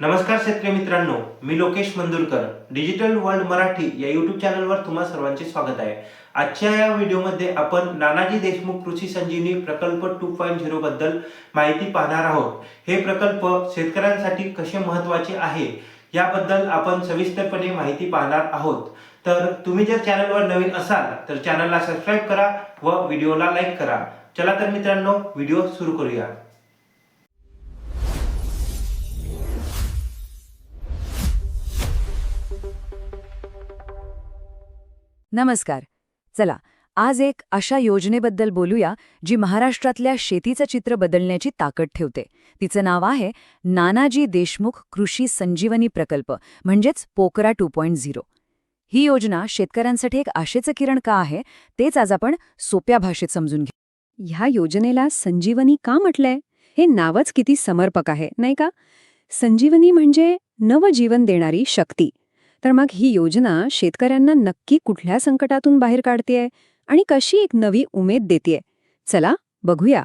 नमस्कार शेतकरी मित्रांनो मी लोकेश मंदुरकर डिजिटल वर्ल्ड मराठी या युट्यूब चॅनलवर तुम्हा सर्वांचे स्वागत आहे. आजच्या या व्हिडिओमध्ये आपण नानाजी देशमुख कृषी संजीवनी प्रकल्प टू पॉईंट झिरो बद्दल माहिती पाहणार आहोत. हे प्रकल्प शेतकऱ्यांसाठी कसे महत्त्वाचे आहे याबद्दल आपण सविस्तरपणे माहिती पाहणार आहोत. तर तुम्ही जर चॅनलवर नवीन असाल तर चॅनलला सबस्क्राईब करा व व्हिडिओला लाईक करा. चला तर मित्रांनो व्हिडिओ सुरू करूया. नमस्कार. चला आज एक अशा योजनेबद्दल बोलूया जी महाराष्ट्रातल्या शेतीचं चित्र बदलण्याची ताकद ठेवते. तिचं नाव आहे नानाजी देशमुख कृषी संजीवनी प्रकल्प म्हणजेच पोकरा टू पॉईंट झिरो. ही योजना शेतकऱ्यांसाठी एक आशेचं किरण का आहे तेच आज आपण सोप्या भाषेत समजून घेऊ. ह्या योजनेला संजीवनी का म्हटलंय? हे नावच किती समर्पक आहे नाही का? संजीवनी म्हणजे नवजीवन देणारी शक्ती. तर मग ही योजना शेतकऱ्यांना नक्की कुठल्या संकटातून बाहेर काढतेय आणि कशी एक नवी उमेद देतेय? चला बघूया.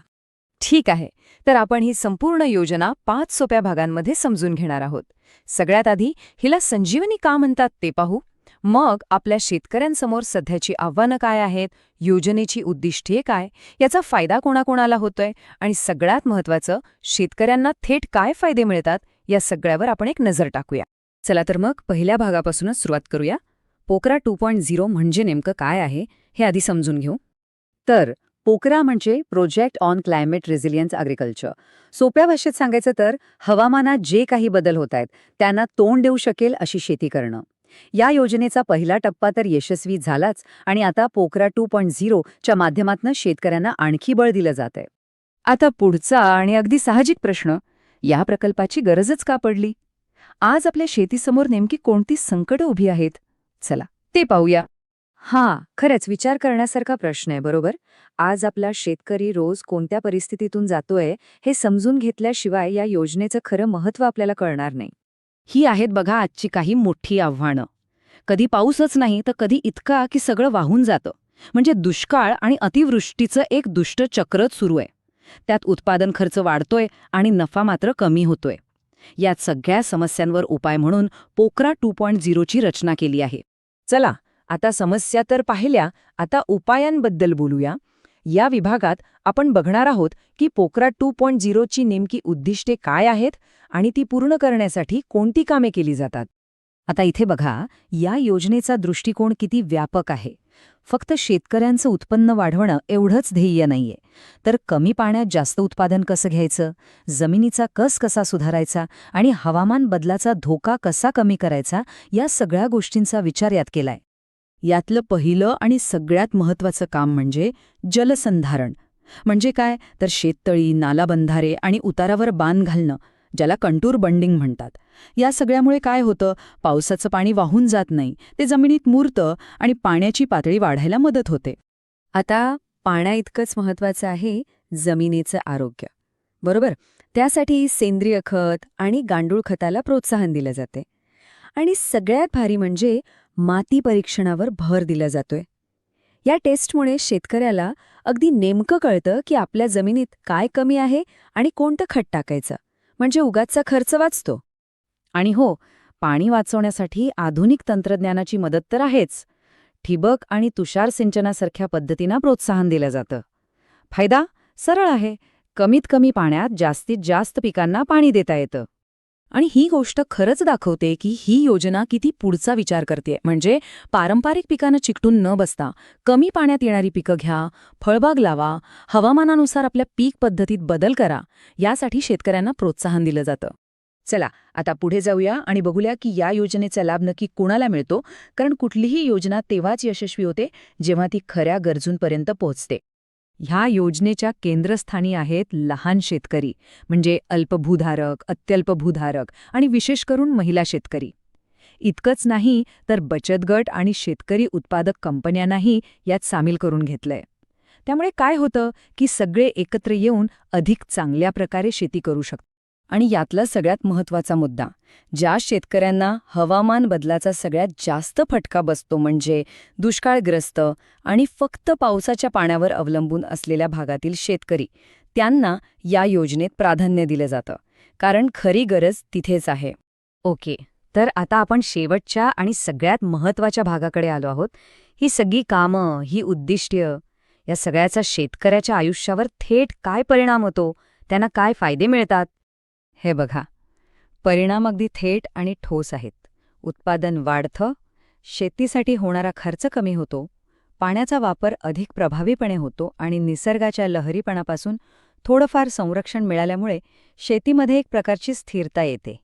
ठीक आहे तर आपण ही संपूर्ण योजना पाच सोप्या भागांमध्ये समजून घेणार आहोत. सगळ्यात आधी हिला संजीवनी का म्हणतात ते पाहू. मग आपल्या शेतकऱ्यांसमोर सध्याची आव्हानं काय आहेत? योजनेची उद्दिष्टे काय? याचा फायदा कोणाकोणाला होतोय? आणि सगळ्यात महत्वाचं शेतकऱ्यांना थेट काय फायदे मिळतात? या सगळ्यावर आपण एक नजर टाकूया. चला तर मग पहिल्या भागापासूनच सुरुवात करूया. पोकरा टू पॉईंट झिरो म्हणजे नेमकं काय आहे हे आधी समजून घेऊ. तर पोकरा म्हणजे project on climate resilience agriculture. सोप्या भाषेत सांगायचं तर हवामानात जे काही बदल होत आहेत त्यांना तोंड देऊ शकेल अशी शेती करणं. या योजनेचा पहिला टप्पा तर यशस्वी झालाच आणि आता पोकरा टू पॉईंट झिरोच्या माध्यमातून शेतकऱ्यांना आणखी बळ दिलं जात आहे आता पुढचा आणि अगदी साहजिक प्रश्न या प्रकल्पाची गरजच का पडली? आज आपल्या शेतीसमोर नेमकी कोणती संकटं उभी आहेत? चला ते पाहूया. हा खरंच विचार करण्यासारखा प्रश्न आहे बरोबर? आज आपला शेतकरी रोज कोणत्या परिस्थितीतून जातोय हे समजून घेतल्याशिवाय या योजनेचं खरं महत्त्व आपल्याला कळणार नाही. ही आहेत बघा आजची काही मोठी आव्हानं. कधी पाऊसच नाही तर कधी इतका की सगळं वाहून जातं. म्हणजे दुष्काळ आणि अतिवृष्टीचं एक दुष्ट चक्रच सुरू आहे. त्यात उत्पादन खर्च वाढतोय आणि नफा मात्र कमी होतोय. यात सगळ्या समस्यांवर उपाय म्हणून पोकरा टू पॉईंट झिरोची रचना केली आहे. चला आता समस्या तर पाहिल्या आता उपायांबद्दल बोलूया. या विभागात आपण बघणार आहोत की पोकरा टू पॉईंट झिरोची नेमकी उद्दिष्टे काय आहेत आणि ती पूर्ण करण्यासाठी कोणती कामे केली जातात. आता इथे बघा या योजनेचा दृष्टिकोन किती व्यापक आहे. फक्त शेतकऱ्यांचं उत्पन्न वाढवणं एवढंच ध्येय नाहीये. तर कमी पाण्यात जास्त उत्पादन कसं घ्यायचं? जमिनीचा कस कसा सुधारायचा? आणि हवामान बदलाचा धोका कसा कमी करायचा? या सगळ्या गोष्टींचा विचार यात केलाय. यातलं पहिलं आणि सगळ्यात महत्वाचं काम म्हणजे जलसंधारण. म्हणजे काय? तर शेततळी नालाबंधारे आणि उतारावर बांध घालणं. ज्याला कंटूर बंडिंग म्हणतात. या सगळ्यामुळे काय होतं? पावसाचं पाणी वाहून जात नाही. ते जमिनीत मुरतं आणि पाण्याची पातळी वाढायला मदत होते. आता पाण्याइतकंच महत्वाचं आहे जमिनीचं आरोग्य. बरोबर? त्यासाठी सेंद्रिय खत आणि गांडूळ खताला प्रोत्साहन दिलं जाते. आणि सगळ्यात भारी म्हणजे माती परीक्षणावर भर दिला जातोय. या टेस्टमुळे शेतकऱ्याला अगदी नेमकं कळतं की आपल्या जमिनीत काय कमी आहे आणि कोणतं खत टाकायचं. म्हणजे उगाचचा खर्च वाचतो. आणि हो पाणी वाचवण्यासाठी आधुनिक तंत्रज्ञानाची मदत तर आहेच. ठिबक आणि तुषार सिंचनासारख्या पद्धतींना प्रोत्साहन दिलं जातं. फायदा? सरळ आहे. कमीत कमी पाण्यात जास्तीत जास्त पिकांना पाणी देता येतं. आणि ही गोष्ट खरंच दाखवते की ही योजना किती पुढचा विचार करते. म्हणजे पारंपरिक पिकांना चिकटून न बसता कमी पाण्यात येणारी पिकं घ्या फळबाग लावा हवामानानुसार आपल्या पीक पद्धतीत बदल करा यासाठी शेतकऱ्यांना प्रोत्साहन दिलं जातं. चला आता पुढे जाऊया आणि बघूया की या योजनेचा लाभ नक्की कुणाला मिळतो. कारण कुठलीही योजना तेव्हाच यशस्वी होते जेव्हा ती खऱ्या गरजूंपर्यंत पोहोचते. ह्या योजनेच्या केंद्रस्थानी आहेत लहान शेतकरी म्हणजे अल्पभूधारक अत्यल्पभूधारक आणि विशेष करून महिला शेतकरी. इतकंच नाही तर बचत गट आणि शेतकरी उत्पादक कंपन्यांनाही यात सामील करून घेतलंय. त्यामुळे काय होतं की सगळे एकत्र येऊन अधिक चांगल्या प्रकारे शेती करू शकतात. आणि यातला सगळ्यात महत्त्वाचा मुद्दा ज्या शेतकऱ्यांना हवामान बदलाचा सगळ्यात जास्त फटका बसतो म्हणजे दुष्काळग्रस्त आणि फक्त पावसाच्या पाण्यावर अवलंबून असलेल्या भागातील शेतकरी त्यांना या योजनेत प्राधान्य दिलं जातं कारण खरी गरज तिथेच आहे. ओके तर आता आपण शेवटच्या आणि सगळ्यात महत्त्वाच्या भागाकडे आलो आहोत. ही सगळी कामं ही उद्दिष्ट्य या सगळ्याचा शेतकऱ्याच्या आयुष्यावर थेट काय परिणाम होतो त्यांना काय फायदे मिळतात? हे बघा. परिणाम अगदी थेट आणि ठोस आहेत. उत्पादन वाढतं शेतीसाठी होणारा खर्च कमी होतो पाण्याचा वापर अधिक प्रभावीपणे होतो आणि निसर्गाच्या लहरीपणापासून थोडंफार संरक्षण मिळाल्यामुळे शेतीमध्ये एक प्रकारची स्थिरता येते.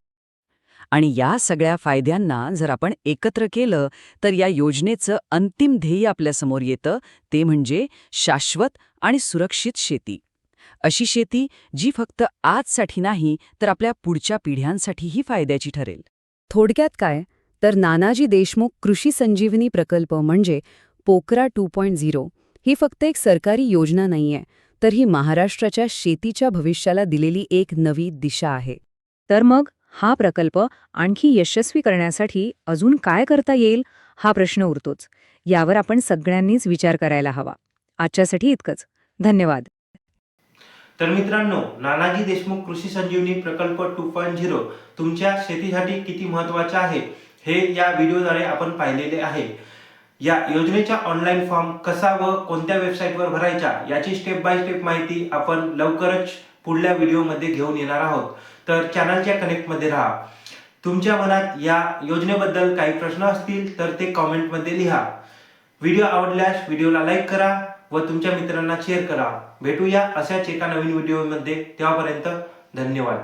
आणि या सगळ्या फायद्यांना जर आपण एकत्र केलं तर या योजनेचं अंतिम ध्येय आपल्यासमोर येतं ते म्हणजे शाश्वत आणि सुरक्षित शेती. अशी शेती जी फक्त आजसाठी नाही तर आपल्या पुढच्या पिढ्यांसाठीही फायद्याची ठरेल. थोडक्यात काय? तर नानाजी देशमुख कृषी संजीवनी प्रकल्प म्हणजे पोकरा टू पॉईंट झिरो ही फक्त एक सरकारी योजना नाहीये तर ही महाराष्ट्राच्या शेतीच्या भविष्याला दिलेली एक नवी दिशा आहे. तर मग हा प्रकल्प आणखी यशस्वी करण्यासाठी अजून काय करता येईल? हा प्रश्न उरतोच. यावर आपण सगळ्यांनीच विचार करायला हवा. आजच्यासाठी इतकंच. धन्यवाद. तर मित्रांनो नानाजी देशमुख कृषी संजीवनी प्रकल्प टू पॉईंट झिरो तुमच्या शेतीसाठी किती महत्त्वाचा आहे हे या व्हिडिओद्वारे आपण पाहिलेले आहे. या योजनेचा ऑनलाईन फॉर्म कसा व कोणत्या वेबसाईटवर भरायचा याची स्टेप बाय स्टेप माहिती आपण लवकरच पुढल्या व्हिडिओमध्ये घेऊन येणार आहोत. तर चॅनलच्या कनेक्टमध्ये राहा. तुमच्या मनात या योजनेबद्दल काही प्रश्न असतील तर ते कॉमेंटमध्ये लिहा. व्हिडिओ आवडल्यास व्हिडिओला लाईक करा व तुमच्या मित्रांना शेअर करा. भेटूया अशाच एका नवीन व्हिडिओमध्ये तेव्हापर्यंत धन्यवाद.